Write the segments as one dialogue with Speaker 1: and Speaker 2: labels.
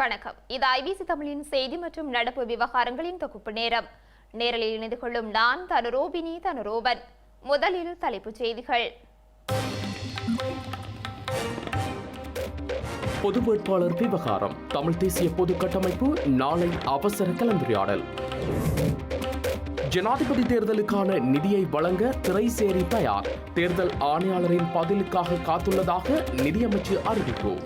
Speaker 1: வணக்கம். இது ஐபிசி தமிழின் செய்தி மற்றும் நடப்பு விவகாரங்களின் தொகுப்பு நேரம். நேரலில் இணைந்து கொள்ளும் நான் தனுரோபினி தனுரோபன். முதலில் தலைப்புச் செய்திகள்.
Speaker 2: பொது வேட்பாளர் விவகாரம். தமிழ் தேசிய பொது கட்டமைப்பு நாளை அவசர கலந்துரையாடல். ஜனாதிபதி தேர்தலுக்கான நிதியை வழங்க திரைசேரி தயார். தேர்தல் ஆணையாளரின் பதிலுக்காக காத்துள்ளதாக நிதியமைச்சு அறிவிப்பு.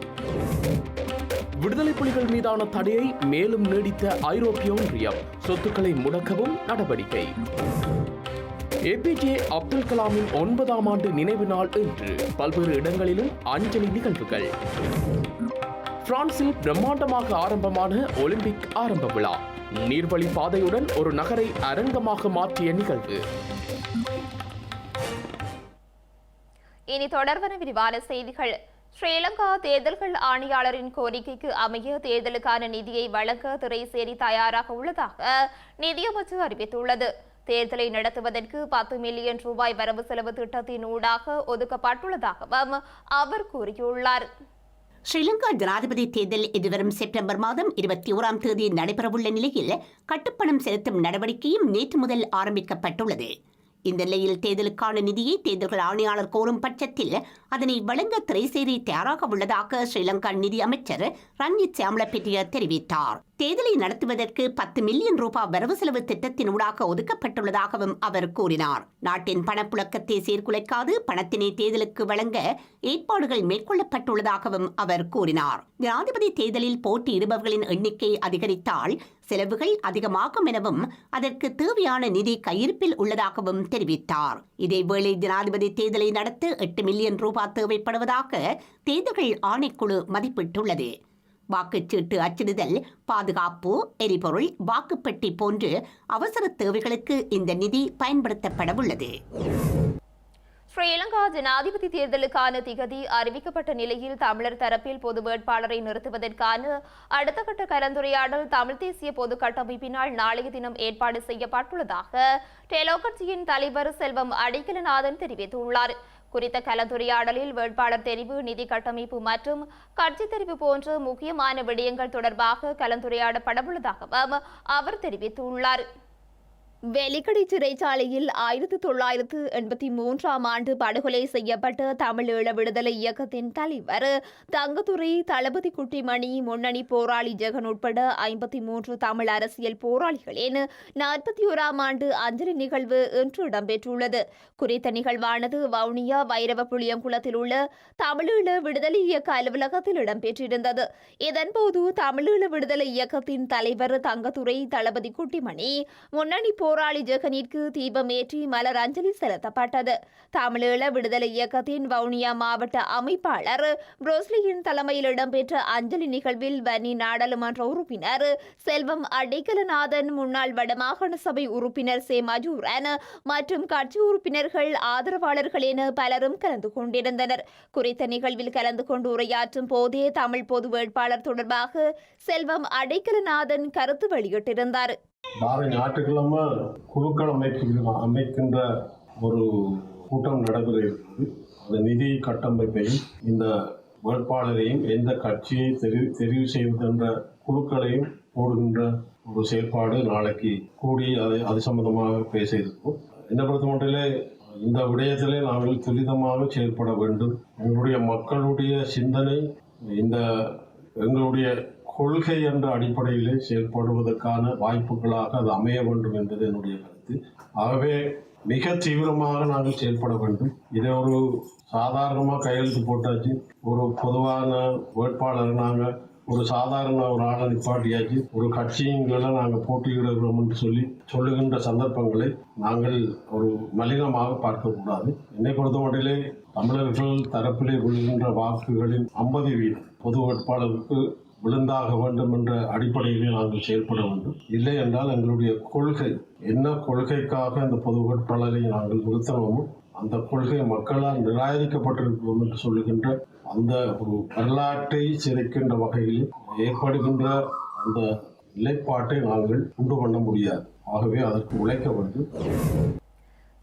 Speaker 2: விடுதலை புலிகள் மீதான தடையை மேலும் நீடித்த ஐரோப்பிய ஒன்றியம் சொத்துக்களை முடக்கவும் நடவடிக்கை. ஏபிஜே அப்துல் கலாமின் ஒன்பதாம் ஆண்டு நினைவு நாள் இன்று பல்வேறு இடங்களிலும் அஞ்சலி நிகழ்வுகள். பிரான்சில் பிரம்மாண்டமாக ஆரம்பமான ஒலிம்பிக் ஆரம்ப விழா நீர்வழி பாதையுடன் ஒரு நகரை அரங்கமாக மாற்றிய நிகழ்வு.
Speaker 1: இனி தொடர்வன விரிவான செய்திகள். ஸ்ரீலங்கா தேர்தல்கள் ஆணையாளரின் கோரிக்கைக்கு அமைய தேர்தலுக்கான நிதியை வழங்க திரைசேரி தயாராக உள்ளதாக நிதியமைச்சர் அறிவித்துள்ளது. தேர்தலை நடத்துவதற்கு பத்து மில்லியன் ரூபாய் வரவு செலவு திட்டத்தின் ஊடாக ஒதுக்கப்பட்டுள்ளதாகவும் அவர் கூறியுள்ளார்.
Speaker 3: ஸ்ரீலங்கா ஜனாதிபதி தேர்தல் எதிர்வரும் செப்டம்பர் மாதம் இருபத்தி ஓராம் தேதி நடைபெறவுள்ள நிலையில் கட்டுப்பணம் செலுத்தும் நடவடிக்கையும் நேற்று முதல் ஆரம்பிக்கப்பட்டுள்ளது. இந்த நிலையில் தேர்தலுக்கான நிதியை தேர்தல்கள் ஆணையாளர் கோரும் பட்சத்தில் அதனை வழங்க திரைசேரி தயாராக உள்ளதாக ஸ்ரீலங்கா நிதி அமைச்சர் ரஞ்சித் சியாமலப்பெட்டிய தெரிவித்தார். தேர்தலை நடத்துவதற்கு பத்து மில்லியன் ரூபாய் வரவு செலவு திட்டத்தின் ஊடாக ஒதுக்கப்பட்டுள்ளதாகவும் அவர் கூறினார். நாட்டின் பணப்புழக்கத்தை சீர்குலைக்காது பணத்தினை தேர்தலுக்கு வழங்க ஏற்பாடுகள் மேற்கொள்ளப்பட்டுள்ளதாகவும் அவர் கூறினார். ஜனாதிபதி தேர்தலில் போட்டியிடுபவர்களின் எண்ணிக்கை அதிகரித்தால் செலவுகள் அதிகமாகும் எனவும் அதற்கு தேவையான நிதி கையிருப்பில் உள்ளதாகவும் தெரிவித்தார். இதேவேளை ஜனாதிபதி தேர்தலை நடத்த எட்டு மில்லியன் ரூபாய் தேவைப்படுவதாக தேர்தல்கள் ஆணைக்குழு மதிப்பிட்டுள்ளது. வாக்குச்சீட்டு அச்சிடுதல் பாதுகாப்பு எரிபொருள் வாக்குப்பெட்டி போன்று அவசர தேவைகளுக்கு இந்த நிதி பயன்படுத்தப்படவுள்ளது.
Speaker 1: ஸ்ரீலங்கா ஜனாதிபதி தேர்தலுக்கான திகதி அறிவிக்கப்பட்ட நிலையில் தமிழர் தரப்பில் பொது வேட்பாளரை நிறுத்துவதற்கான அடுத்த கட்ட கலந்துரையாடல் தமிழ் தேசிய பொது கட்டமைப்பினால் நாளைய தினம் ஏற்பாடு செய்யப்பட்டுள்ளதாக டெலோ கட்சியின் தலைவர் செல்வம் அடிக்கலநாதன் தெரிவித்துள்ளார். குறித்த கலந்துரையாடலில் வேட்பாளர் தெரிவு நிதி கட்டமைப்பு மற்றும் கட்சி தெரிவு போன்ற முக்கியமான விடயங்கள் தொடர்பாக கலந்துரையாடப்படவுள்ளதாகவும் அவர் தெரிவித்துள்ளார். வெலிக்கடை சிறைச்சாலையில் ஆயிரத்தி தொள்ளாயிரத்து எண்பத்தி மூன்றாம் ஆண்டு படுகொலை செய்யப்பட்ட தமிழீழ விடுதலை இயக்கத்தின் தலைவர் தங்கத்துறை தளபதி குட்டிமணி முன்னணி போராளி ஜெகன் உட்பட ஐம்பத்தி மூன்று தமிழ் அரசியல் போராளிகளின் நாற்பத்தி ஓராம் ஆண்டு அஞ்சலி நிகழ்வு இன்று இடம்பெற்றுள்ளது. குறித்த நிகழ்வானது வவுனியா வைரவ புளியங்குளத்தில் உள்ள தமிழீழ விடுதலை இயக்க அலுவலகத்தில் இடம்பெற்றிருந்தது. இதன்போது தமிழீழ விடுதலை இயக்கத்தின் தலைவர் தங்கத்துறை தளபதி குட்டிமணி முன்னணி போராளி ஜெகனிற்கு தீபமேற்றி மலர் அஞ்சலி செலுத்தப்பட்டது. தமிழீழ விடுதலை இயக்கத்தின் வவுனியா மாவட்ட அமைப்பாளர் புரோஸ்லியின் தலைமையில் இடம்பெற்ற அஞ்சலி நிகழ்வில் வன்னி நாடாளுமன்ற உறுப்பினர் செல்வம் அடைக்கலநாதன் முன்னாள் வடமாகாண சபை உறுப்பினர் சே மஜூரன் மற்றும் கட்சி உறுப்பினர்கள் ஆதரவாளர்கள் என பலரும் கலந்து கொண்டிருந்தனர். குறித்த நிகழ்வில் கலந்து கொண்டு உரையாற்றும் போதே தமிழ் பொது வேட்பாளர் தொடர்பாக செல்வம் அடைக்கலநாதன் கருத்து வெளியிட்டிருந்தார்.
Speaker 4: நாளை ஞாயிற்றுக்கிழமை குழுக்கள் அமைப்பு அமைக்கின்ற ஒரு கூட்டம் நடைபெற இருக்கிறது அந்த நிதி கட்டமைப்பையும் இந்த வேட்பாளரையும் எந்த கட்சியை தெரிவு தெரிவு செய்வதென்ற குழுக்களையும் போடுகின்ற ஒரு செயல்பாடு நாளைக்கு கூடி அதை அது சம்பந்தமாக பேச இருக்கும் என்னை பொறுத்த மட்டிலே இந்த விடயத்திலே நாங்கள் துரிதமாக செயல்பட வேண்டும். எங்களுடைய மக்களுடைய சிந்தனை இந்த எங்களுடைய கொள்கை என்ற அடிப்படையிலே செயல்படுவதற்கான வாய்ப்புகளாக அது அமைய வேண்டும் என்பது என்னுடைய கருத்து. ஆகவே மிக தீவிரமாக நாங்கள் செயல்பட வேண்டும். இதை ஒரு சாதாரணமாக கையெழுத்து போட்டாச்சு. ஒரு பொதுவான வேட்பாளர் நாங்கள் ஒரு சாதாரண ஒரு ஆளை நிப்பாட்டியாச்சு. ஒரு கட்சிங்களை நாங்கள் போட்டியிடுகிறோம் என்று சொல்லி சொல்லுகின்ற சந்தர்ப்பங்களை நாங்கள் ஒரு மலினமாக பார்க்கக்கூடாது. என்னை பொறுத்தமட்டிலே தமிழர்கள் தரப்பிலே விழுகின்ற வாக்குகளின் ஐம்பது வீதம் பொது வேட்பாளருக்கு விழுந்தாக வேண்டும் என்ற அடிப்படையிலே நாங்கள் செயல்பட வேண்டும். இல்லை என்றால் எங்களுடைய கொள்கை என்ன கொள்கைக்காக இந்த பொது வேட்பாளரை நாங்கள் நிறுத்தணுமோ அந்த கொள்கை மக்களால் நிராகரிக்கப்பட்டிருக்கிறோம் என்று சொல்லுகின்ற அந்த ஒரு வரலாற்றை சிதைக்கின்ற வகையில் ஏற்படுகின்ற அந்த நிலைப்பாட்டை நாங்கள் உண்டு பண்ண முடியாது. ஆகவே அதற்கு உழைக்க வேண்டும்.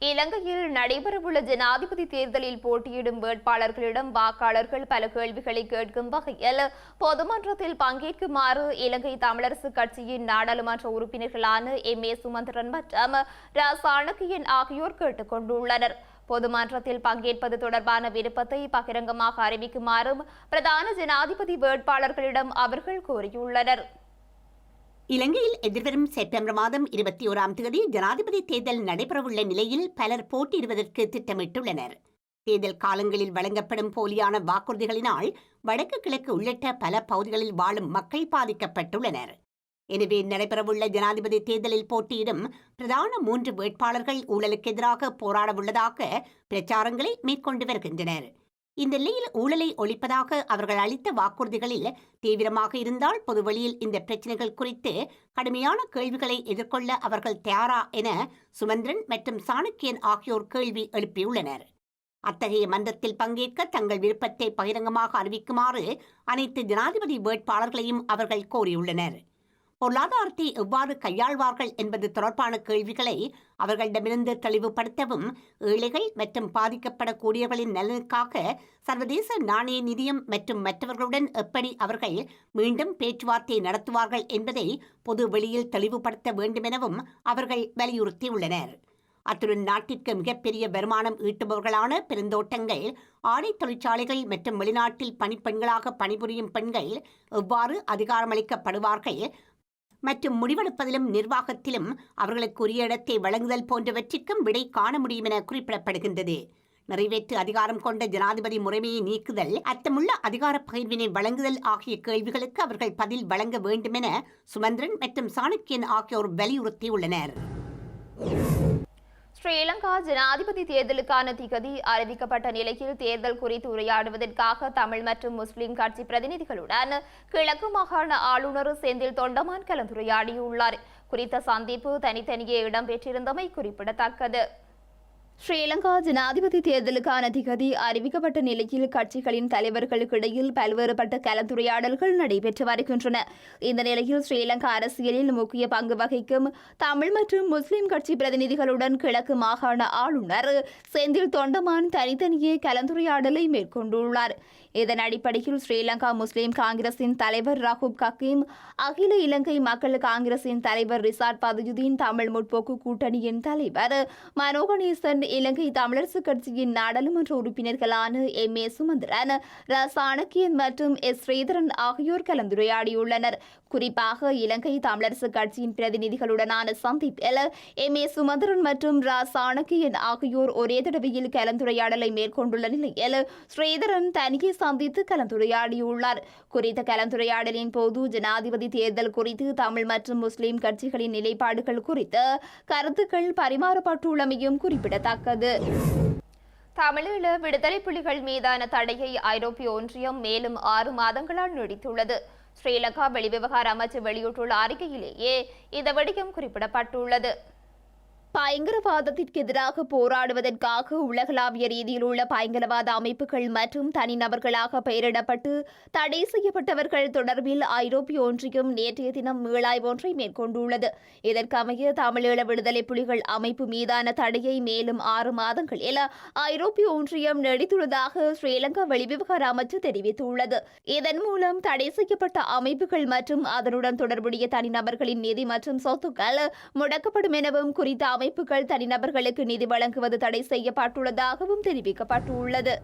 Speaker 1: இலங்கையில் நடைபெறவுள்ள ஜனாதிபதி தேர்தலில் போட்டியிடும் வேட்பாளர்களிடம் வாக்காளர்கள் பல கேள்விகளை கேட்கும் வகையில் பொதுமன்றத்தில் பங்கேற்குமாறு இலங்கை தமிழரசு கட்சியின் நாடாளுமன்ற உறுப்பினர்களான எம். ஏ. சுமந்திரன் மற்றும் ரா சாணக்கியன் ஆகியோர் கேட்டுக் கொண்டுள்ளனர். பொதுமன்றத்தில் பங்கேற்பது தொடர்பான விருப்பத்தை பகிரங்கமாக அறிவிக்குமாறும் பிரதான ஜனாதிபதி வேட்பாளர்களிடம் அவர்கள் கோரியுள்ளனர்.
Speaker 3: இலங்கையில் எதிர்வரும் செப்டம்பர் மாதம் இருபத்தி ஓராம் தேதி ஜனாதிபதி தேர்தல் நடைபெறவுள்ள நிலையில் பலர் போட்டியிடுவதற்கு திட்டமிட்டுள்ளனர். தேர்தல் காலங்களில் வழங்கப்படும் போலியான வாக்குறுதிகளினால் வடக்கு கிழக்கு உள்ளிட்ட பல பகுதிகளில் வாழும் மக்கள் பாதிக்கப்பட்டுள்ளனர். எனவே நடைபெறவுள்ள ஜனாதிபதி தேர்தலில் போட்டியிடும் பிரதான மூன்று வேட்பாளர்கள் ஊழலுக்கு எதிராக போராடவுள்ளதாக பிரச்சாரங்களை மேற்கொண்டு வருகின்றனர். இந்த நிலையில் ஊழலை ஒழிப்பதாக அவர்கள் அளித்த வாக்குறுதிகளில் தீவிரமாக இருந்தால் பொதுவெளியில் இந்த பிரச்சனைகள் குறித்து கடுமையான கேள்விகளை எதிர்கொள்ள அவர்கள் தயாரா என சுமந்திரன் மற்றும் சாணக்கியன் ஆகியோர் கேள்வி எழுப்பியுள்ளனர். அத்தகைய மன்றத்தில் பங்கேற்க தங்கள் விருப்பத்தை பகிரங்கமாக அறிவிக்குமாறு அனைத்து ஜனாதிபதி வேட்பாளர்களையும் அவர்கள் கோரியுள்ளனர். பொருளாதாரத்தை எவ்வாறு கையாள்வார்கள் என்பது தொடர்பான கேள்விகளை அவர்களிடமிருந்து தெளிவுபடுத்தவும் ஏழைகள் மற்றும் பாதிக்கப்படக்கூடியவர்களின் நலனுக்காக சர்வதேச நாணய நிதியம் மற்றும் மற்றவர்களுடன் எப்படி அவர்கள் மீண்டும் பேச்சுவார்த்தை நடத்துவார்கள் என்பதை பொது வெளியில் தெளிவுபடுத்த வேண்டுமெனவும் அவர்கள் வலியுறுத்தியுள்ளனர். அத்துடன் நாட்டிற்கு மிகப்பெரிய வருமானம் ஈட்டுபவர்களான பெருந்தோட்டங்கள் ஆடை தொழிற்சாலைகள் மற்றும் வெளிநாட்டில் பணிப்பெண்களாக பணிபுரியும் பெண்கள் எவ்வாறு அதிகாரமளிக்கப்படுவார்கள் மற்றும் முடிவெடுப்பதிலும் நிர்வாகத்திலும் அவர்களுக்கு உரிய இடத்தை வழங்குதல் போன்றவற்றிற்கும் விடை காண முடியும் என குறிப்பிடப்படுகின்றது. நிறைவேற்று அதிகாரம் கொண்ட ஜனாதிபதி முறைமையை நீக்குதல் அர்த்தமுள்ள அதிகார பகிர்வினை வழங்குதல் ஆகிய கேள்விகளுக்கு அவர்கள் பதில் வழங்க வேண்டுமென சுமந்திரன் மற்றும் சாணக்கியன் ஆகியோர் வலியுறுத்தியுள்ளனர்.
Speaker 1: ஸ்ரீலங்கா ஜனாதிபதி தேர்தலுக்கான திகதி அறிவிக்கப்பட்ட நிலையில் தேர்தல் குறித்து உரையாடுவதற்காக தமிழ் மற்றும் முஸ்லிம் கட்சி பிரதிநிதிகளுடன் கிழக்கு மாகாண ஆளுநர் செந்தில் தொண்டமான் கலந்துரையாடியுள்ளார். குறித்த சந்திப்பு தனித்தனியே இடம்பெற்றிருந்தமை குறிப்பிடத்தக்கது. ஸ்ரீலங்கா ஜனாதிபதி தேர்தலுக்கான திகதி அறிவிக்கப்பட்ட நிலையில் கட்சிகளின் தலைவர்களுக்கு இடையில் பல்வேறுபட்ட கலந்துரையாடல்கள் நடைபெற்று வருகின்றன. இந்த நிலையில் ஸ்ரீலங்கா அரசியலில் முக்கிய பங்கு வகிக்கும் தமிழ் மற்றும் முஸ்லிம் கட்சி பிரதிநிதிகளுடன் கிழக்கு மாகாண ஆளுநர் செந்தில் தொண்டமான் தனித்தனியே கலந்துரையாடலை மேற்கொண்டுள்ளார். இதன் அடிப்படையில் ஸ்ரீலங்கா முஸ்லிம் காங்கிரசின் தலைவர் ரஹூப் கக்கீம் அகில இலங்கை மக்கள் காங்கிரசின் தலைவர் ரிசாட் பதயுதீன் தமிழ் முற்போக்கு கூட்டணியின் தலைவர் மனோகணேசன் இலங்கை தமிழரசு கட்சியின் நாடாளுமன்ற உறுப்பினர்களான எம் ஏ சுமந்திரன் ர சாணக்கியன் மற்றும் எஸ் ஸ்ரீதரன் ஆகியோர் கலந்துரையாடியுள்ளனர். குறிப்பாக இலங்கை தமிழரசு கட்சியின் பிரதிநிதிகளுடனான சந்திப்பில் எம் ஏ சுமந்திரன் மற்றும் ரா சாணக்கியன் ஆகியோர் ஒரே தடவையில் கலந்துரையாடலை மேற்கொண்டுள்ள நிலையில் ஸ்ரீதரன் தனியே சந்தித்து கலந்துரையாடியுள்ளார். குறித்த கலந்துரையாடலின் போது ஜனாதிபதி தேர்தல் குறித்து தமிழ் மற்றும் முஸ்லிம் கட்சிகளின் நிலைப்பாடுகள் குறித்து கருத்துக்கள் பரிமாறப்பட்டுள்ளமையும் குறிப்பிடத்தக்கது. தமிழீழ விடுதலை புலிகள் மீதான தடையை ஐரோப்பிய ஒன்றியம் மேலும் ஆறு மாதங்களால் நீடித்துள்ளது. ஸ்ரீலங்கா வெளிவிவகார அமைச்சு வெளியிட்டுள்ள அறிக்கையிலேயே இந்த விடயம் குறிப்பிடப்பட்டுள்ளது. பயங்கரவாதத்திற்கு எதிராக போராடுவதற்காக உலகளாவிய ரீதியில் உள்ள பயங்கரவாத அமைப்புகள் மற்றும் தனிநபர்களாக பெயரிடப்பட்டு தடை செய்யப்பட்டவர்கள் தொடர்பில் ஐரோப்பிய ஒன்றியம் நேற்றைய தினம் மீளாய் ஒன்றை மேற்கொண்டுள்ளது. இதற்கமைய தமிழீழ விடுதலை புலிகள் அமைப்பு மீதான தடையை மேலும் ஆறு மாதங்களில் ஐரோப்பிய ஒன்றியம் நீடித்துள்ளதாக ஸ்ரீலங்கா வெளிவிவகார அமைச்சு தெரிவித்துள்ளது. இதன் மூலம் தடை செய்யப்பட்ட அமைப்புகள் மற்றும் அதனுடன் தொடர்புடைய தனிநபர்களின் நிதி மற்றும் சொத்துக்கள் முடக்கப்படும் எனவும் குறித்த அமைப்புகள் தனிநபர்களுக்கு நிதி வழங்குவது தடை செய்யப்பட்டுள்ளதாகவும் தெரிவிக்கப்பட்டுள்ளது.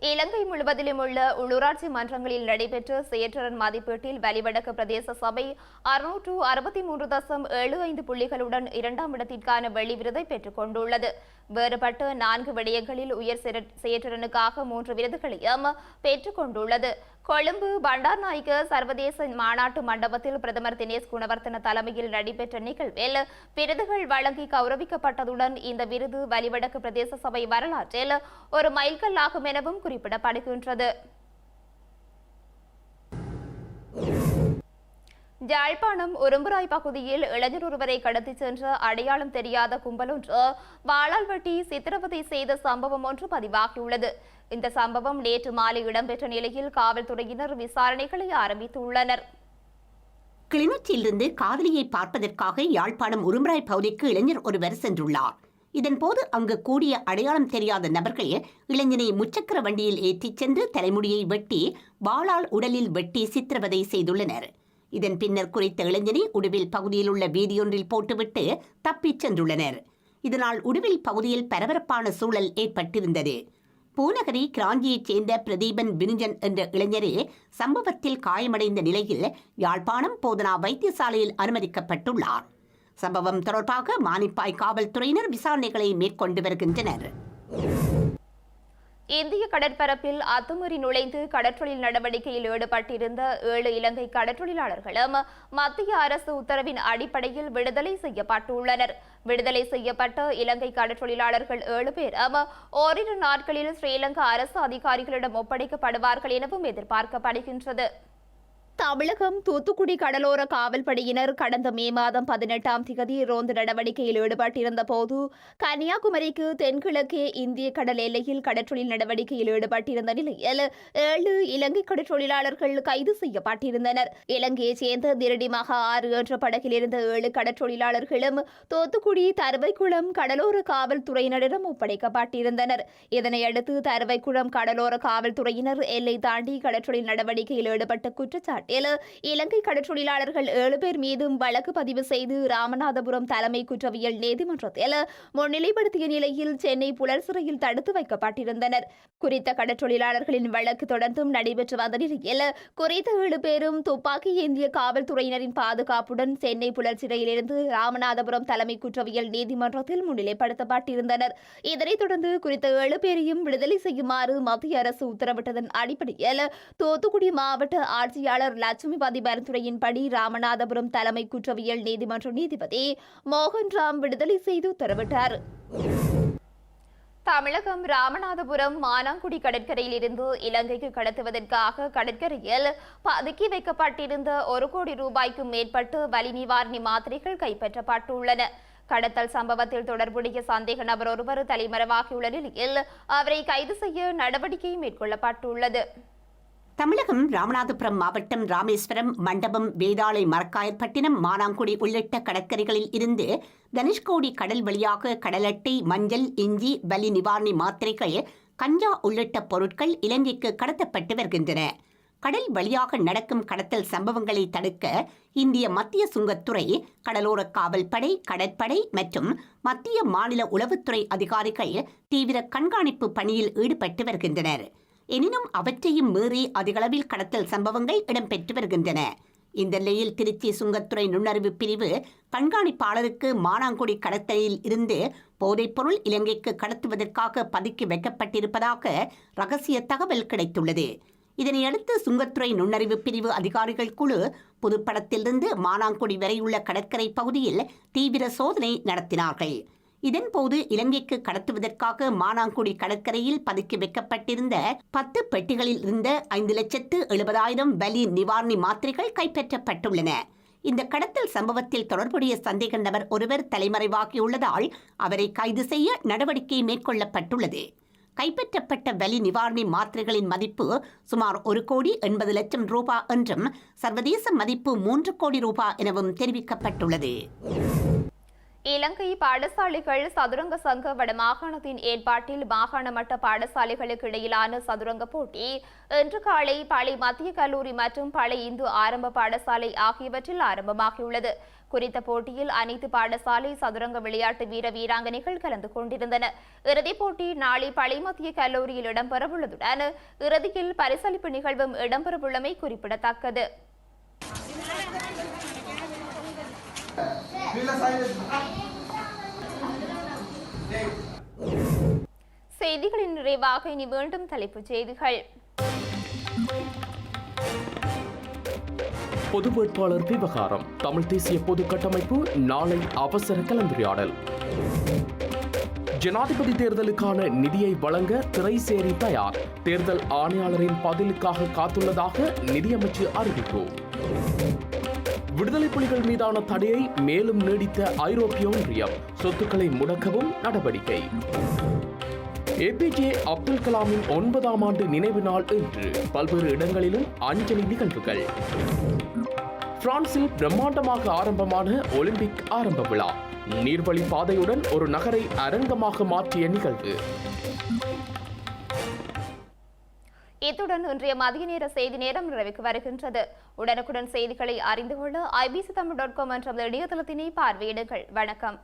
Speaker 1: இலங்கை முழுவதிலும் உள்ள உள்ளூராட்சி மன்றங்களில் நடைபெற்ற செயற்றரன் மதிப்பீட்டில் வலிவடக்கு பிரதேச சபை அறுநூற்று அறுபத்தி மூன்று தசம் ஏழு ஐந்து புள்ளிகளுடன் இரண்டாம் இடத்திற்கான வெள்ளி விருதை பெற்றுக் கொண்டுள்ளது. வேறுபட்ட நான்கு விடயங்களில் உயர் சிற- மூன்று விருதுகளையும் பெற்றுக் கொண்டுள்ளது. கொழும்பு பண்டார்நாயக்க சர்வதேச மாநாட்டு மண்டபத்தில் பிரதமர் தினேஷ் குணவர்த்தன தலைமையில் நடைபெற்ற நிகழ்வில் விருதுகள் வழங்கி கௌரவிக்கப்பட்டதுடன் இந்த விருது வலிவடக்கு பிரதேச சபை வரலாற்றில் ஒரு மைல்கல்லாகும் எனவும் குறிப்பிடப்படுகின்றது. யாழ்ப்பாணம் உரும்புராய் பகுதியில் இளைஞர் ஒருவரை கடத்திச் சென்ற அடையாளம் தெரியாத கும்பல் ஒன்று வாளால் வெட்டி சித்திரவதை செய்த சம்பவம் ஒன்று பதிவாகியுள்ளது. இந்த சம்பவம் நேற்று மாலை இடம்பெற்ற நிலையில் காவல்துறையினர் விசாரணைகளை ஆரம்பித்துள்ளனர்.
Speaker 3: கிளிநொச்சியிலிருந்து காதலியை பார்ப்பதற்காக யாழ்ப்பாணம் உருமராய் பகுதிக்கு இளைஞர் ஒருவர் சென்றுள்ளார். இதன்போது அங்கு கூடிய அடையாளம் தெரியாத நபர்கள் இளைஞனை முச்சக்கர வண்டியில் ஏற்றிச் சென்று தலைமுடியை வெட்டி வாளால் உடலில் வெட்டி சித்திரவதை செய்துள்ளனர். இதன் பின்னர் குறித்த இளைஞனை உடுவில் பகுதியில் உள்ள வீதியொன்றில் போட்டுவிட்டு தப்பிச் சென்றுள்ளனர். இதனால் உடுவில் பகுதியில் பரபரப்பான சூழல் ஏற்பட்டிருந்தது. பூநகரி கிராஞ்சியைச் சேர்ந்த பிரதீபன் வினுஜன் என்ற இளைஞரே சம்பவத்தில் காயமடைந்த நிலையில் யாழ்ப்பாணம் போதனா வைத்தியசாலையில் அனுமதிக்கப்பட்டுள்ளார். சம்பவம் தொடர்பாக மானிப்பாய் காவல்துறையினர் விசாரணைகளை மேற்கொண்டு வருகின்றனர்.
Speaker 1: இந்திய கடற்பரப்பில் அத்துமீறி நுழைந்து கடற்றொழில் நடவடிக்கையில் ஈடுபட்டிருந்த ஏழு இலங்கை கடற்றொழிலாளர்களும் மத்திய அரசு உத்தரவின் அடிப்படையில் விடுதலை செய்யப்பட்டுள்ளனர். விடுதலை செய்யப்பட்ட இலங்கை கடற்றொழிலாளர்கள் ஏழு பேரும் ஓரிரு நாட்களில் ஸ்ரீலங்கா அரசு அதிகாரிகளிடம் ஒப்படைக்கப்படுவார்கள் எனவும் எதிர்பார்க்கப்படுகின்றது. தமிழகம் தூத்துக்குடி கடலோர காவல்படையினர் கடந்த மே மாதம் பதினெட்டாம் திகதி ரோந்து நடவடிக்கையில் ஈடுபட்டிருந்த போது கன்னியாகுமரிக்கு தென்கிழக்கே இந்திய கடல் எல்லையில் கடற்றொழில் நடவடிக்கையில் ஈடுபட்டிருந்த நிலையில் ஏழு இலங்கை கடற்றொழிலாளர்கள் கைது செய்யப்பட்டிருந்தனர். இலங்கையைச் சேர்ந்த திருடிமாக ஆறு என்ற படகில் இருந்த ஏழு கடற்றொழிலாளர்களும் தூத்துக்குடி தருவைக்குளம் கடலோர காவல்துறையினரிடம் ஒப்படைக்கப்பட்டிருந்தனர். இதனையடுத்து தருவைக்குளம் கடலோர காவல்துறையினர் எல்லை தாண்டி கடற்றொழில் நடவடிக்கையில் ஈடுபட்ட குற்றச்சாட்டு குற்றச்சாட்டில் இலங்கை கடற்றொழிலாளர்கள் ஏழு பேர் மீதும் வழக்கு பதிவு செய்து ராமநாதபுரம் தலைமை குற்றவியல் நீதிமன்றத்தில் முன்னிலைப்படுத்திய நிலையில் சென்னை புலர் சிறையில் தடுத்து வைக்கப்பட்டிருந்தனர். குறித்த கடற்றொழிலாளர்களின் வழக்கு தொடர்ந்தும் நடைபெற்று வந்த நிலையில் குறித்த ஏழு பேரும் துப்பாக்கி ஏந்திய காவல்துறையினரின் பாதுகாப்புடன் சென்னை புலர் சிறையிலிருந்து ராமநாதபுரம் தலைமை குற்றவியல் நீதிமன்றத்தில் முன்னிலைப்படுத்தப்பட்டிருந்தனர். இதனைத் தொடர்ந்து குறித்த ஏழு பேரையும் விடுதலை செய்யுமாறு மத்திய அரசு உத்தரவிட்டதன் அடிப்படையில் தூத்துக்குடி மாவட்ட ஆட்சியாளர் லட்சுமிபதி பரிந்துரையின்படி ராமநாதபுரம் தலைமை குற்றவியல் நீதிமன்ற நீதிபதி மோகன் ராம் விடுதலை செய்து உத்தரவிட்டார். தமிழகம் ராமநாதபுரம் மானாங்குடி கடற்கரையில் இருந்து இலங்கைக்கு கடத்துவதற்காக கடற்கரையில் பதுக்கி வைக்கப்பட்டிருந்த ஒரு கோடி ரூபாய்க்கும் மேற்பட்டு வலி நிவாரணி மாத்திரைகள் கைப்பற்றப்பட்டுள்ளன. கடத்தல் சம்பவத்தில் தொடர்புடைய சந்தேக நபர் ஒருவர் தலைமறைவாகியுள்ள நிலையில் அவரை கைது செய்ய நடவடிக்கை மேற்கொள்ளப்பட்டுள்ளது.
Speaker 3: தமிழகம் ராமநாதபுரம் மாவட்டம் ராமேஸ்வரம் மண்டபம் வேதாளை மரக்காயற்பட்டினம் மானாங்குடி உள்ளிட்ட கடற்கரைகளில் இருந்து தனுஷ்கோடி கடல் வழியாக கடலட்டை மஞ்சள் இஞ்சி வலி நிவாரணி மாத்திரைகள் கஞ்சா உள்ளிட்ட பொருட்கள் இலங்கைக்கு கடத்தப்பட்டு வருகின்றன. கடல் வழியாக நடக்கும் கடத்தல் சம்பவங்களை தடுக்க இந்திய மத்திய சுங்கத்துறை கடலோர காவல்படை கடற்படை மற்றும் மத்திய மாநில உளவுத்துறை அதிகாரிகள் தீவிர கண்காணிப்பு பணியில் ஈடுபட்டு வருகின்றனர். எனினும் அவற்றையும் மீறி அதிகளவில் கடத்தல் சம்பவங்கள் இடம்பெற்று வருகின்றன. இந்த நிலையில் திருச்சி சுங்கத்துறை நுண்ணறிவு பிரிவு கண்காணிப்பாளருக்கு மானாங்குடி கடத்தலில் இருந்து போதைப்பொருள் இலங்கைக்கு கடத்துவதற்காக பதுக்கி வைக்கப்பட்டிருப்பதாக ரகசிய தகவல் கிடைத்துள்ளது. இதனையடுத்து சுங்கத்துறை நுண்ணறிவு பிரிவு அதிகாரிகள் குழு புதுப்படத்திலிருந்து மானாங்குடி வரையுள்ள கடற்கரை பகுதியில் தீவிர சோதனை நடத்தினார்கள். இதன்போது இலங்கைக்கு கடத்துவதற்காக மானாங்குடி கடற்கரையில் பதுக்கி வைக்கப்பட்டிருந்த பத்து பெட்டிகளில் இருந்த ஐந்து லட்சத்து எழுபதாயிரம் வலி நிவாரணி மாத்திரைகள் கைப்பற்றப்பட்டுள்ளன. இந்த கடத்தல் சம்பவத்தில் தொடர்புடைய சந்தேக நபர் ஒருவர் தலைமறைவாகியுள்ளதால் அவரை கைது செய்ய நடவடிக்கை மேற்கொள்ளப்பட்டுள்ளது. கைப்பற்றப்பட்ட வலி நிவாரணி மாத்திரைகளின் மதிப்பு சுமார் ஒரு கோடி எண்பது லட்சம் ரூபாய் என்றும் சர்வதேச மதிப்பு மூன்று கோடி ரூபாய் எனவும் தெரிவிக்கப்பட்டுள்ளது.
Speaker 1: இலங்கை பாடசாலைகள் சதுரங்க சங்க வடமாகாணத்தின் ஏற்பாட்டில் மாகாண மட்ட பாடசாலைகளுக்கு இடையிலான சதுரங்க போட்டி இன்று காலை பழை மத்திய கல்லூரி மற்றும் பழை இந்து ஆரம்ப பாடசாலை ஆகியவற்றில் ஆரம்பமாகியுள்ளது. குறித்த போட்டியில் அனைத்து பாடசாலை சதுரங்க விளையாட்டு வீர வீராங்கனைகள் கலந்து கொண்டிருந்தனர் இறுதிப் போட்டி நாளை பழை மத்திய கல்லூரியில் இடம்பெறவுள்ளதுடன் இறுதியில் பரிசளிப்பு நிகழ்வும் இடம்பெறவுள்ளமை குறிப்பிடத்தக்கது. செய்திகளின் நிறைவாக இனி மீண்டும் தலைப்புச் செய்திகள்.
Speaker 2: பொது வேட்பாளர் விவகாரம். தமிழ் தேசிய பொது கட்டமைப்பு நாளை அவசர கலந்துரையாடல். ஜனாதிபதி தேர்தலுக்கான நிதியை வழங்க திரைசேரி தயார். தேர்தல் ஆணையாளரின் பதிலுக்காக காத்துள்ளதாக நிதியமைச்சு அறிவிப்பு. விடுதலை புலிகள் மீதான தடையை மேலும் நீடித்த ஐரோப்பிய ஒன்றியம் சொத்துக்களை முடக்கவும் நடவடிக்கை. ஏபிஜே அப்துல் கலாமின் ஒன்பதாம் ஆண்டு நினைவு நாள் இன்று. பல்வேறு இடங்களிலும் அஞ்சலி நிகழ்வுகள். பிரான்சில் பிரம்மாண்டமாக ஆரம்பமான ஒலிம்பிக் ஆரம்ப விழா. நீர்வழி பாதையுடன் ஒரு நகரை அரங்கமாக மாற்றிய நிகழ்வு.
Speaker 1: இத்துடன் இன்றைய மதிய நேர செய்தி நேரம் நிறைவுக்கு வருகின்றது. உடனுக்குடன் செய்திகளை அறிந்து கொள்ள ஐபிசி தமிழ் டாட் காம் என்ற இணையதளத்தினை பார்வையிடுங்கள். வணக்கம்.